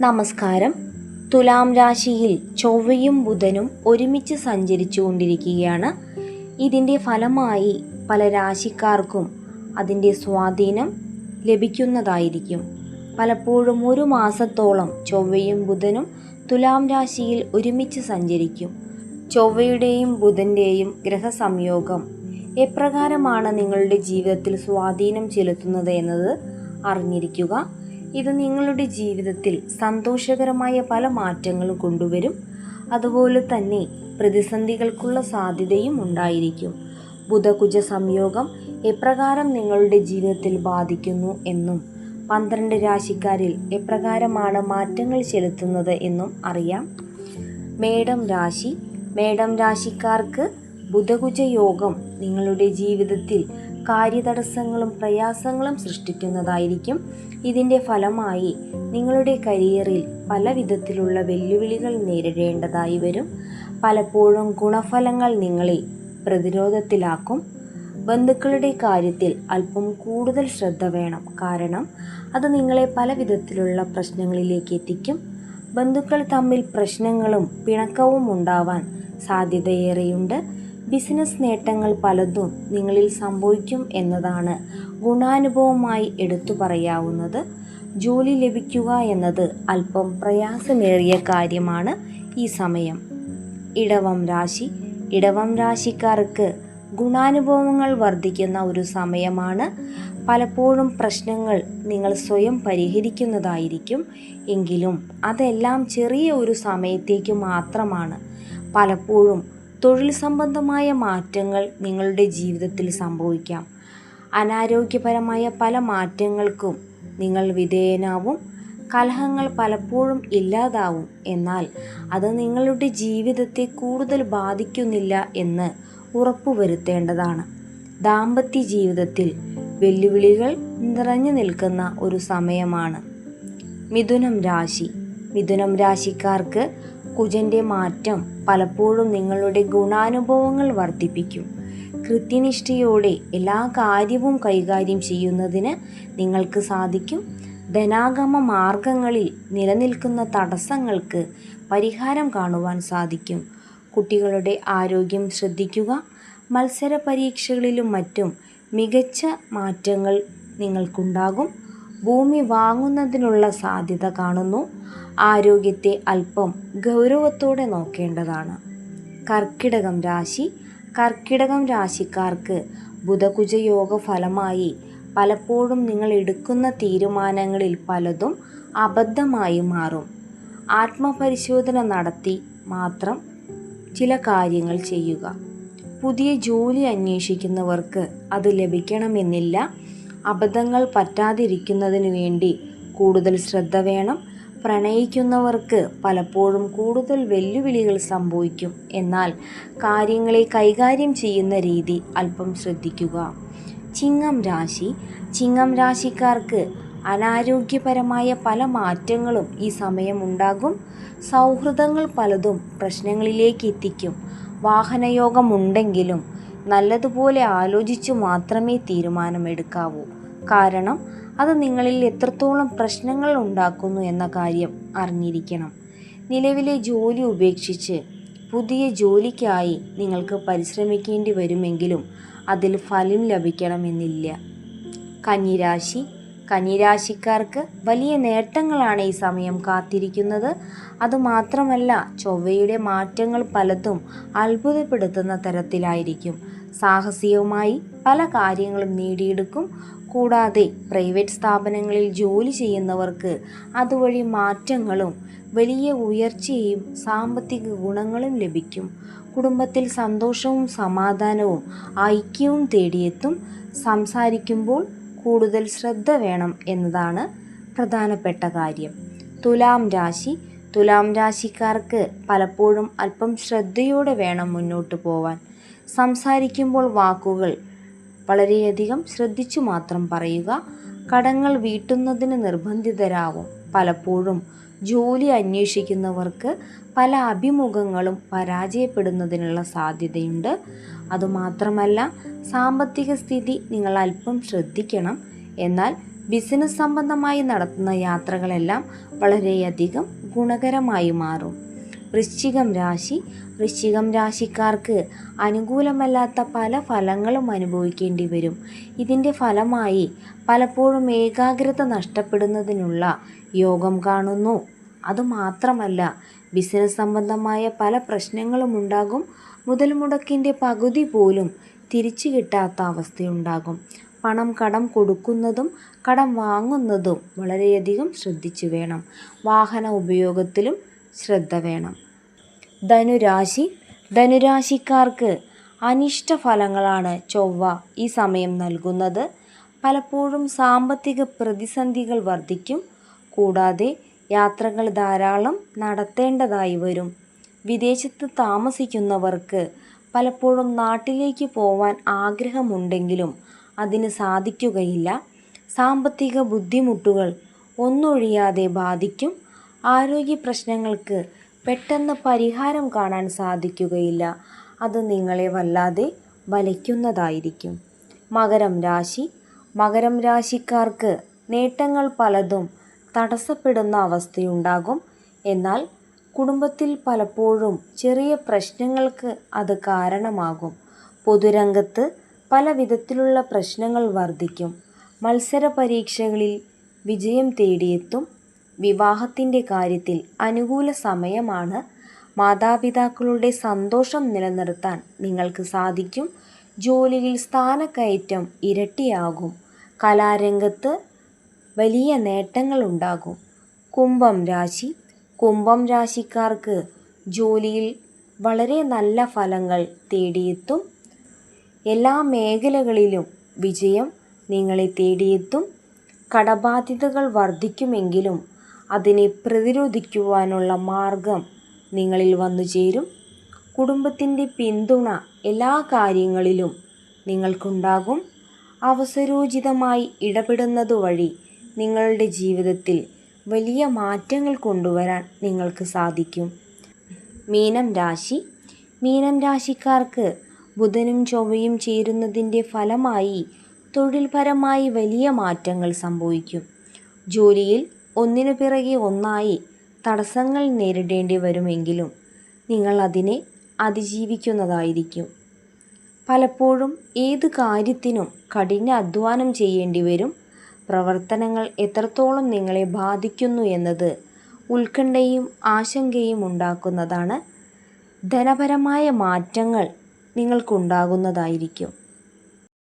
നമസ്കാരം. തുലാം രാശിയിൽ ചൊവ്വയും ബുധനും ഒരുമിച്ച് സഞ്ചരിച്ചു കൊണ്ടിരിക്കുകയാണ് ഇതിന്റെ ഫലമായി പല രാശിക്കാർക്കും അതിന്റെ സ്വാധീനം ലഭിക്കുന്നതായിരിക്കും. പലപ്പോഴും ഒരു മാസത്തോളം ചൊവ്വയും ബുധനും തുലാം രാശിയിൽ ഒരുമിച്ച് സഞ്ചരിക്കും. ചൊവ്വയുടെയും ബുധന്റെയും ഗ്രഹസംയോഗം എപ്രകാരമാണ് നിങ്ങളുടെ ജീവിതത്തിൽ സ്വാധീനം ചെലുത്തുന്നത് എന്നത് അറിഞ്ഞിരിക്കുക. ഇത് നിങ്ങളുടെ ജീവിതത്തിൽ സന്തോഷകരമായ പല മാറ്റങ്ങളും കൊണ്ടുവരും. അതുപോലെ തന്നെ പ്രതിസന്ധികൾക്കുള്ള സാധ്യതയും ഉണ്ടായിരിക്കും. ബുധകുജ സംയോഗം എപ്രകാരം നിങ്ങളുടെ ജീവിതത്തിൽ ബാധിക്കുന്നു എന്നും പന്ത്രണ്ട് രാശിക്കാരിൽ എപ്രകാരമാണ് മാറ്റങ്ങൾ ചെലുത്തുന്നത് എന്നും അറിയാം. മേടം രാശി. മേടം രാശിക്കാർക്ക് ബുധകുജ യോഗം നിങ്ങളുടെ ജീവിതത്തിൽ കാര്യതടസ്സങ്ങളും പ്രയാസങ്ങളും സൃഷ്ടിക്കുന്നതായിരിക്കും ഇതിന്റെ ഫലമായി നിങ്ങളുടെ കരിയറിൽ പല വിധത്തിലുള്ള വെല്ലുവിളികൾ നേരിടേണ്ടതായി വരും. പലപ്പോഴും ഗുണഫലങ്ങൾ നിങ്ങളെ പ്രതിരോധത്തിലാക്കും. ബന്ധുക്കളുടെ കാര്യത്തിൽ അല്പം കൂടുതൽ ശ്രദ്ധ വേണം. കാരണം അത് നിങ്ങളെ പല വിധത്തിലുള്ള പ്രശ്നങ്ങളിലേക്ക് എത്തിക്കും. ബന്ധുക്കൾ തമ്മിൽ പ്രശ്നങ്ങളും പിണക്കവും ഉണ്ടാവാൻ സാധ്യതയേറെയുണ്ട്. ബിസിനസ് നേട്ടങ്ങൾ പലതും നിങ്ങളിൽ സംഭവിക്കും എന്നതാണ് ഗുണാനുഭവമായി എടുത്തു പറയാവുന്നത്. ജോലി ലഭിക്കുക എന്നത് അല്പം പ്രയാസമേറിയ കാര്യമാണ് ഈ സമയം. ഇടവം രാശി. ഇടവം രാശിക്കാർക്ക് ഗുണാനുഭവങ്ങൾ വർദ്ധിക്കുന്ന ഒരു സമയമാണ്. പലപ്പോഴും പ്രശ്നങ്ങൾ നിങ്ങൾ സ്വയം പരിഹരിക്കുന്നതായിരിക്കും. എങ്കിലും അതെല്ലാം ചെറിയ ഒരു സമയത്തേക്ക് മാത്രമാണ്. പലപ്പോഴും തൊഴിൽ സംബന്ധമായ മാറ്റങ്ങൾ നിങ്ങളുടെ ജീവിതത്തിൽ സംഭവിക്കാം. അനാരോഗ്യപരമായ പല മാറ്റങ്ങൾക്കും നിങ്ങൾ വിധേയനാവും. കലഹങ്ങൾ പലപ്പോഴും ഇല്ലാതാവും. എന്നാൽ അത് നിങ്ങളുടെ ജീവിതത്തെ കൂടുതൽ ബാധിക്കുന്നില്ല എന്ന് ഉറപ്പുവരുത്തേണ്ടതാണ്. ദാമ്പത്യ ജീവിതത്തിൽ വെല്ലുവിളികൾ നിറഞ്ഞു നിൽക്കുന്ന ഒരു സമയമാണ്. മിഥുനം രാശി. മിഥുനം രാശിക്കാർക്ക് കുജന്റെ മാറ്റം പലപ്പോഴും നിങ്ങളുടെ ഗുണാനുഭവങ്ങൾ വർദ്ധിപ്പിക്കും. കൃത്യനിഷ്ഠയോടെ എല്ലാ കാര്യവും കൈകാര്യം ചെയ്യുന്നതിന് നിങ്ങൾക്ക് സാധിക്കും. ധനാഗമ മാർഗങ്ങളിൽ നിലനിൽക്കുന്ന തടസ്സങ്ങൾക്ക് പരിഹാരം കാണുവാൻ സാധിക്കും. കുട്ടികളുടെ ആരോഗ്യം ശ്രദ്ധിക്കുക. മത്സര പരീക്ഷകളിലും മറ്റും മികച്ച മാറ്റങ്ങൾ നിങ്ങൾക്കുണ്ടാകും. ഭൂമി വാങ്ങുന്നതിനുള്ള സാധ്യത കാണുന്നു. ആരോഗ്യത്തെ അല്പം ഗൗരവത്തോടെ നോക്കേണ്ടതാണ്. കർക്കിടകം രാശി. കർക്കിടകം രാശിക്കാർക്ക് ബുധകുജയോഗ ഫലമായി പലപ്പോഴും നിങ്ങൾ എടുക്കുന്ന തീരുമാനങ്ങളിൽ പലതും അബദ്ധമായി മാറും. ആത്മപരിശോധന നടത്തി മാത്രം ചില കാര്യങ്ങൾ ചെയ്യുക. പുതിയ ജോലി അന്വേഷിക്കുന്നവർക്ക് അത് ലഭിക്കണമെന്നില്ല. അബദ്ധങ്ങൾ പറ്റാതിരിക്കുന്നതിന് വേണ്ടി കൂടുതൽ ശ്രദ്ധ വേണം. പ്രണയിക്കുന്നവർക്ക് പലപ്പോഴും കൂടുതൽ വെല്ലുവിളികൾ സംഭവിക്കും. എന്നാൽ കാര്യങ്ങളെ കൈകാര്യം ചെയ്യുന്ന രീതി അല്പം ശ്രദ്ധിക്കുക. ചിങ്ങം രാശി. ചിങ്ങം രാശിക്കാർക്ക് അനാരോഗ്യപരമായ പല മാറ്റങ്ങളും ഈ സമയം ഉണ്ടാകും. സൗഹൃദങ്ങൾ പലതും പ്രശ്നങ്ങളിലേക്ക് എത്തിക്കും. വാഹനയോഗമുണ്ടെങ്കിലും നല്ലതുപോലെ ആലോചിച്ചു മാത്രമേ തീരുമാനമെടുക്കാവൂ. കാരണം അത് നിങ്ങളിൽ എത്രത്തോളം പ്രശ്നങ്ങൾ ഉണ്ടാക്കുന്നു എന്ന കാര്യം അറിഞ്ഞിരിക്കണം. നിലവിലെ ജോലി ഉപേക്ഷിച്ച് പുതിയ ജോലിക്കായി നിങ്ങൾക്ക് പരിശ്രമിക്കേണ്ടി വരുമെങ്കിലും അതിൽ ഫലം ലഭിക്കണമെന്നില്ല. കന്നിരാശി കന്നിരാശിക്കാർക്ക് വലിയ നേട്ടങ്ങളാണ് ഈ സമയം കാത്തിരിക്കുന്നത്. അതുമാത്രമല്ല ചൊവ്വയുടെ മാറ്റങ്ങൾ പലതും അത്ഭുതപ്പെടുത്തുന്ന തരത്തിലായിരിക്കും. സാഹസികമായി പല കാര്യങ്ങളും നേടിയെടുക്കും. കൂടാതെ പ്രൈവറ്റ് സ്ഥാപനങ്ങളിൽ ജോലി ചെയ്യുന്നവർക്ക് അതുവഴി മാറ്റങ്ങളും വലിയ ഉയർച്ചയും സാമ്പത്തിക ഗുണങ്ങളും ലഭിക്കും. കുടുംബത്തിൽ സന്തോഷവും സമാധാനവും ഐക്യവും തേടിയെത്തും. സംസാരിക്കുമ്പോൾ കൂടുതൽ ശ്രദ്ധ വേണം എന്നതാണ് പ്രധാനപ്പെട്ട കാര്യം. തുലാം രാശി. തുലാം രാശിക്കാർക്ക് പലപ്പോഴും അല്പം ശ്രദ്ധയോടെ വേണം മുന്നോട്ട് പോവാൻ. സംസാരിക്കുമ്പോൾ വാക്കുകൾ വളരെയധികം ശ്രദ്ധിച്ചു മാത്രം പറയുക. കടങ്ങൾ വീട്ടുന്നതിന് നിർബന്ധിതരാകും പലപ്പോഴും ജോലി അന്വേഷിക്കുന്നവർക്ക് പല അഭിമുഖങ്ങളും പരാജയപ്പെടുന്നതിനുള്ള സാധ്യതയുണ്ട്. അതുമാത്രമല്ല സാമ്പത്തിക സ്ഥിതി നിങ്ങൾ അല്പം ശ്രദ്ധിക്കണം. എന്നാൽ ബിസിനസ് സംബന്ധമായി നടത്തുന്ന യാത്രകളെല്ലാം വളരെയധികം ഗുണകരമായി മാറും. വൃശ്ചികം രാശി. വൃശ്ചികം രാശിക്കാർക്ക് അനുകൂലമല്ലാത്ത പല ഫലങ്ങളും അനുഭവിക്കേണ്ടി വരും. ഇതിന്റെ ഫലമായി പലപ്പോഴും ഏകാഗ്രത നഷ്ടപ്പെടുന്നതിനുള്ള യോഗം കാണുന്നു. അതുമാത്രമല്ല ബിസിനസ് സംബന്ധമായ പല പ്രശ്നങ്ങളും ഉണ്ടാകും. മുതൽ മുടക്കിന്റെ പകുതി പോലും തിരിച്ചു കിട്ടാത്ത അവസ്ഥയുണ്ടാകും. പണം കടം കൊടുക്കുന്നതും കടം വാങ്ങുന്നതും വളരെയധികം ശ്രദ്ധിച്ചു വേണം. വാഹന ഉപയോഗത്തിലും ശ്രദ്ധ വേണം. ധനുരാശി. ധനുരാശിക്കാർക്ക് അനിഷ്ട ഫലങ്ങളാണ് ചൊവ്വ ഈ സമയം നൽകുന്നത്. പലപ്പോഴും സാമ്പത്തിക പ്രതിസന്ധികൾ വർദ്ധിക്കും. കൂടാതെ യാത്രകൾ ധാരാളം നടത്തേണ്ടതായി വരും. വിദേശത്ത് താമസിക്കുന്നവർക്ക് പലപ്പോഴും നാട്ടിലേക്ക് പോവാൻ ആഗ്രഹമുണ്ടെങ്കിലും അതിന് സാധിക്കുകയില്ല. സാമ്പത്തിക ബുദ്ധിമുട്ടുകൾ ഒന്നൊഴിയാതെ ബാധിക്കും. ആരോഗ്യ പ്രശ്നങ്ങൾക്ക് പെട്ടെന്ന് പരിഹാരം കാണാൻ സാധിക്കുകയില്ല. അത് നിങ്ങളെ വല്ലാതെ വലയ്ക്കുന്നതായിരിക്കും. മകരം രാശി. മകരം രാശിക്കാർക്ക് നേട്ടങ്ങൾ പലതും തടസ്സപ്പെടുന്ന അവസ്ഥയുണ്ടാകും. എന്നാൽ കുടുംബത്തിൽ പലപ്പോഴും ചെറിയ പ്രശ്നങ്ങൾക്ക് അത് കാരണമാകും. പൊതുരംഗത്ത് പല വിധത്തിലുള്ള പ്രശ്നങ്ങൾ വർദ്ധിക്കും. മത്സര പരീക്ഷകളിൽ വിജയം തേടിയെത്തും. വിവാഹത്തിന്റെ കാര്യത്തിൽ അനുകൂല സമയമാണ്. മാതാപിതാക്കളുടെ സന്തോഷം നിലനിർത്താൻ നിങ്ങൾക്ക് സാധിക്കും. ജോലിയിൽ സ്ഥാനക്കയറ്റം ഇരട്ടിയാകും. കലാരംഗത്ത് വലിയ നേട്ടങ്ങളുണ്ടാകും കുംഭം രാശി. കുംഭം രാശിക്കാർക്ക് ജോലിയിൽ വളരെ നല്ല ഫലങ്ങൾ തേടിയെത്തും. എല്ലാ മേഖലകളിലും വിജയം നിങ്ങളെ തേടിയെത്തും. കടബാധ്യതകൾ വർദ്ധിക്കുമെങ്കിലും അതിനെ പ്രതിരോധിക്കുവാനുള്ള മാർഗം നിങ്ങളിൽ വന്നു ചേരും. കുടുംബത്തിന്റെ പിന്തുണ എല്ലാ കാര്യങ്ങളിലും നിങ്ങൾക്കുണ്ടാകും. അവസരോചിതമായി ഇടപെടുന്നത് വഴി നിങ്ങളുടെ ജീവിതത്തിൽ വലിയ മാറ്റങ്ങൾ കൊണ്ടുവരാൻ നിങ്ങൾക്ക് സാധിക്കും. മീനം രാശി. മീനം രാശിക്കാർക്ക് ബുധനും ചൊവ്വയും ചേരുന്നതിന്റെ ഫലമായി തൊഴിൽപരമായി വലിയ മാറ്റങ്ങൾ സംഭവിക്കും. ജോലിയിൽ ഒന്നിനു പിറകെ ഒന്നായി തടസ്സങ്ങൾ നേരിടേണ്ടി വരുമെങ്കിലും നിങ്ങൾ അതിനെ അതിജീവിക്കുന്നതായിരിക്കും. പലപ്പോഴും ഏത് കാര്യത്തിനും കഠിന അധ്വാനം ചെയ്യേണ്ടി വരും. പ്രവർത്തനങ്ങൾ എത്രത്തോളം നിങ്ങളെ ബാധിക്കുന്നു എന്നത് ഉത്കണ്ഠയും ആശങ്കയും ഉണ്ടാക്കുന്നതാണ് ധനപരമായ മാറ്റങ്ങൾ നിങ്ങൾക്കുണ്ടാകുന്നതായിരിക്കും.